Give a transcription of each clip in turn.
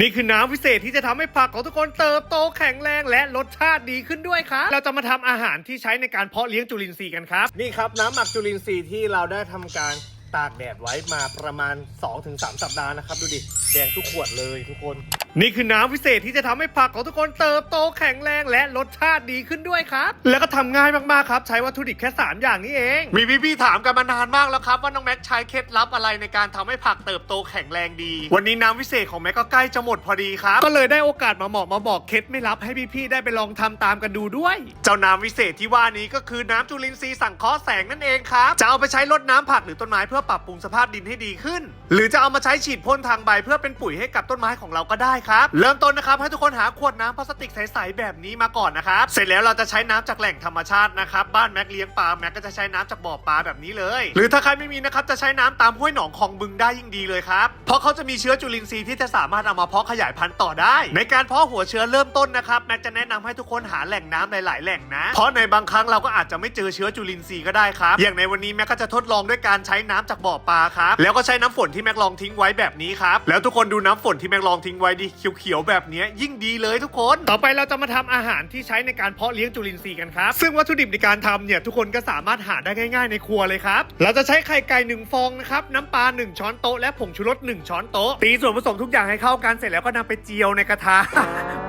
นี่คือน้ำวิเศษที่จะทำให้ผักของทุกคนเติบโตแข็งแรงและรสชาติดีขึ้นด้วยครับ เราจะมาทำอาหารที่ใช้ในการเพาะเลี้ยงจุลินทรีย์กันครับ นี่ครับน้ำหมักจุลินทรีย์ที่เราได้ทำการตากแดดไว้มาประมาณ 2-3 สัปดาห์นะครับ ดูดิ แดงทุกขวดเลยทุกคน นี่คือน้ำวิเศษที่จะทำให้ผักของทุกคนเติบโตแข็งแรงและรสชาติดีขึ้นด้วยครับ แล้วก็ทำง่ายมากๆครับ ใช้วัตถุดิบแค่3อย่างนี้เอง มีพี่ๆถามกันมานานมากแล้วครับว่าน้องแม็กใช้เคล็ดลับอะไรในการทำให้ผักเติบโตแข็งแรงดี วันนี้น้ำวิเศษของแม็กก็ใกล้จะหมดพอดีครับ ก็เลยได้โอกาสมาเหมาะมาบอกเคล็ดไม่ลับให้พี่ๆได้ไปลองทำตามกันดูด้วย เจ้าน้ำวิเศษที่ว่านี้ก็คือน้ำจุลินทรีย์สังเคราะห์แสงนั่นเองครับจะเอาไปใช้รดน้ำผักหรือต้นไม้เพื่อปรับปรุงสภาพดินให้ดีขึ้น หรือจะเอามาใช้ฉีดพ่นทางใบเพื่อเป็นปุ๋ยให้กับต้นไม้ของเราก็ได้ครับ เริ่มต้นนะครับให้ทุกคนหาขวดน้ำพลาสติกใสๆแบบนี้มาก่อนนะครับ เสร็จแล้วเราจะใช้น้ำจากแหล่งธรรมชาตินะครับ บ้านแม็กเลี้ยงปลาแม็กก็จะใช้น้ำจากบ่อปลาแบบนี้เลย หรือถ้าใครไม่มีนะครับจะใช้น้ำตามห้วยหนองคลองบึงได้ยิ่งดีเลยครับ เพราะเขาจะมีเชื้อจุลินทรีย์ที่จะสามารถเอามาเพาะขยายพันธุ์ต่อได้ ในการเพาะหัวเชื้อเริ่มต้นนะครับแม็กจะแนะนำให้ทุกคนหาแหล่งน้ำหลายๆแหล่งนะ เพราะในบางครั้งเราก็อาจจะไม่เจอเชื้อจุลินทรีย์ก็ได้ครับ อย่างในวันนี้แม็กก็จะทดลองด้วยการใช้น้ำจากบ่อปลาครับ แล้วก็ใช้น้ำฝนที่แม็กลองทิ้งไว้แบบนี้ครับ แล้วทุกคนดูน้ำฝนที่แม็กลองทิ้งไว้ดิเขียวๆแบบเนี้ยยิ่งดีเลยทุกคน ต่อไปเราจะมาทำอาหารที่ใช้ในการเพาะเลี้ยงจุลินทรีย์กันครับ ซึ่งวัตถุดิบในการทำเนี่ยทุกคนก็สามารถหาได้ง่ายๆในครัวเลยครับ เราจะใช้ไข่ไก่หนึ่งฟองนะครับน้ำปลาหนึ่งช้อนโต๊ะและผงชูรสหนึ่งช้อนโต๊ะตีส่วนผสมทุกอย่างให้เข้ากันเสร็จแล้วก็นำไปเจียวในกระทะ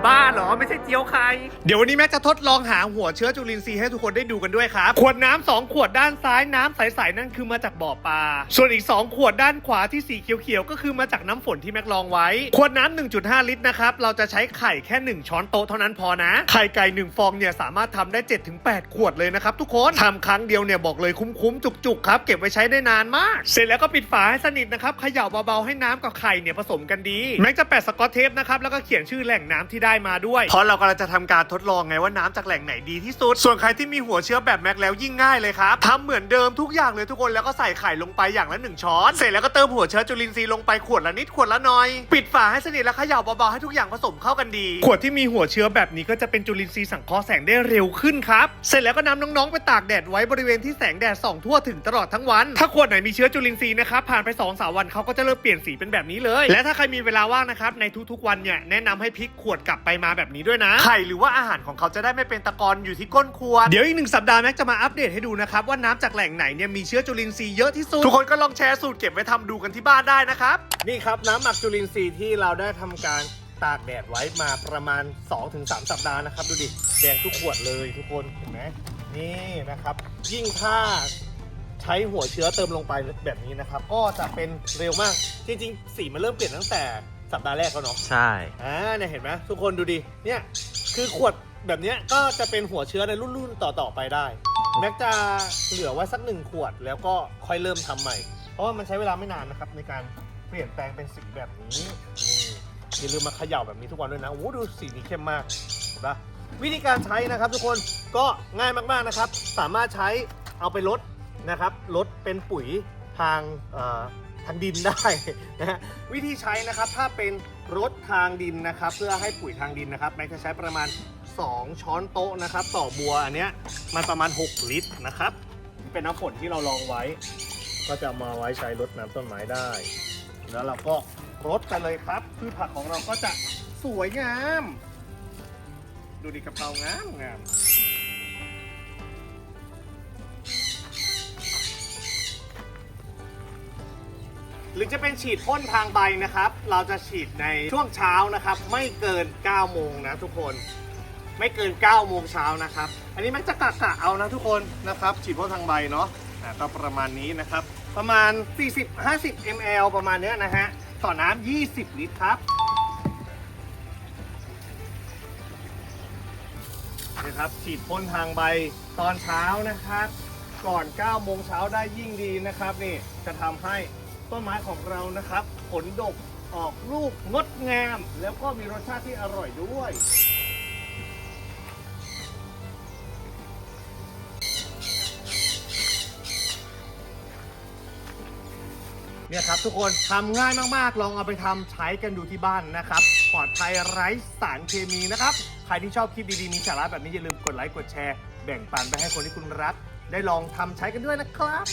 บ้าเหรอไม่ใช่เจียวไข่เดี๋ยววันนี้แม่จะทดลองหาหัวเชื้อจุลินทรีย์ให้ทุกคนได้ดูกันด้วยครับขวดน้ำสองขวดด้านซ้ายน้ำใสๆนั่นคือมาจากบ่อปลาส่วนอีก 2 ขวดด้านขวาที่สีเขียวๆก็คือมาจากน้ำฝนที่แม็กลองไว้ ขวดน้ำ1.5ลิตรนะครับ เราจะใช้ไข่แค่ 1 ช้อนโต๊ะเท่านั้นพอนะ ไข่ไก่ 1 ฟองเนี่ยสามารถทำได้ 7-8 ขวดเลยนะครับทุกคนทำครั้งเดียวเนี่ยบอกเลยคุ้มๆ จุกๆ ครับ เก็บไว้ใช้ได้นานมาก เสร็จแล้วก็ปิดฝาให้สนิทนะครับเขย่าเบาๆให้น้ำกับไข่เนี่ยผสมกันดีแม็กจะแปะสกอตเทปนะครับแล้วก็เขียนชื่อแหล่งน้ำที่ได้มาด้วย เพราะเรากำลังจะทำการทดลองไงว่าน้ำจากแหล่งไหนดีที่สุด ส่วนใครที่มีหัวเชื้อแบบแม็กแล้วยิ่งง่ายเลยครับทำเหมือนเดิมทุกอย่างเลยทุกคนแล้วก็ใส่ไข่ลงไปอย่างละหนึ่งช้อน เสร็จแล้วก็เติมหัวเชื้อจุลินทรีย์ลงไปขวดละนิดขวดละหน่อย ปิดฝาให้สนิทแล้วเขย่าเบาๆให้ทุกอย่างผสมเข้ากันดี ขวดที่มีหัวเชื้อแบบนี้ก็จะเป็นจุลินทรีย์สังเคราะห์แสงได้เร็วขึ้นครับ เสร็จแล้วก็นำน้องๆไปตากแดดไว้บริเวณที่แสงแดดส่องทั่วถึงตลอดทั้งวัน ถ้าขวดไหนมีเชื้อจุลินทรีย์นะครับผ่านไป2อสาวันเขาก็จะเริ่มเปลี่ยนสีเป็นแบบนี้เลย และถ้าใครมีเวลาว่างนะครับในทุกๆวันเนี่ยแนะนำให้พลิกขวดกลับไปมาแบบนี้ด้วยนะไข่หรือว่าอาหารของเขาจะได้ไม่เป็นตะกอนอยู่ที่ก้นขวดเดี๋ยวอีกหนึ่งสัปดาห์แม็กจะมาอัปเดตให้ดูนะครับว่าน้ำจากแหล่งไหนเนี่ยมีเชื้อจุลินทรีย์เยอะที่สุดทุกคนก็ลองแชร์สูตรเก็บไว้ทำดูกันที่บ้านได้นะครับนี่ครับน้ำหมักจุลินทรีย์ที่เราได้ทำการตากแดดไว้มาประมาณ 2-3 สัปดาห์นะครับ ดูดิ แดงทุกขวดเลยทุกคนเห็นไหมนี่นะครับ ยิ่งถ้าใช้หัวเชื้อเติมลงไปแบบนี้นะครับ ก็จะเป็นเร็วมาก จริงๆ สีมันเริ่มเปลี่ยนตั้งแต่สัปดาห์แรกแล้วเนาะใช่อ่าเนี่ยเห็นไหมทุกคนดูดิเนี่ยคือขวดแบบเนี้ยก็จะเป็นหัวเชื้อในรุ่นๆต่อๆไปได้แม็กจะเหลือไว้สักหนึ่งขวดแล้วก็ค่อยเริ่มทำใหม่ เพราะว่ามันใช้เวลาไม่นานนะครับในการเปลี่ยนแปลงเป็นสีแบบนี้นี่ อย่าลืมมาเขย่าแบบนี้ทุกวันด้วยนะโอ้โหดูสีนี้เข้มมากเห็นปะวิธีการใช้นะครับ ทุกคนก็ง่ายมากๆนะครับ สามารถใช้เอาไปลดนะครับลดเป็นปุ๋ยทางทางดินได้นะฮะวิธีใช้นะครับถ้าเป็นรถทางดินนะครับ เพื่อให้ปุ๋ยทางดินนะครับแม็กจะใช้ประมาณ 2 ช้อนโต๊ะนะครับ ต่อบัวอันเนี้ยมันประมาณ 6 ลิตรนะครับ เป็นน้ำฝนที่เราลองไว้ ก็จะมาไว้ใช้รดน้ำต้นไม้ได้ แล้วเราก็รดไปเลยครับพืชผักของเราก็จะสวยงาม ดูดิกระเพรางามงามหรือจะเป็นฉีดพ่นทางใบนะครับ เราจะฉีดในช่วงเช้านะครับ ไม่เกิน 9 โมงนะทุกคน ไม่เกิน 9 โมงเช้านะครับ อันนี้มันจะกะกะเอานะทุกคนนะครับ ฉีดพ่นทางใบเนาะอะก็ประมาณนี้นะครับ ประมาณ 40-50 ml ประมาณเนี้ยนะฮะ ต่อน้ำ20 ลิตรครับนะครับฉีดพ่นทางใบตอนเช้านะครับ ก่อน 9 โมงเช้าได้ยิ่งดีนะครับ นี่จะทำให้ต้นไม้ของเรานะครับ ผลดกออกลูกงดงาม แล้วก็มีรสชาติที่อร่อยด้วย เนี่ยครับทุกคนทำง่ายมากๆ ลองเอาไปทำใช้กันดูที่บ้านนะครับ ปลอดภัยไร้สารเคมีนะครับ ใครที่ชอบคลิปดีๆ มีสาระแบบนี้อย่าลืมกดไลค์กดแชร์ แบ่งปันไปให้คนที่คุณรัก ได้ลองทำใช้กันด้วยนะครับ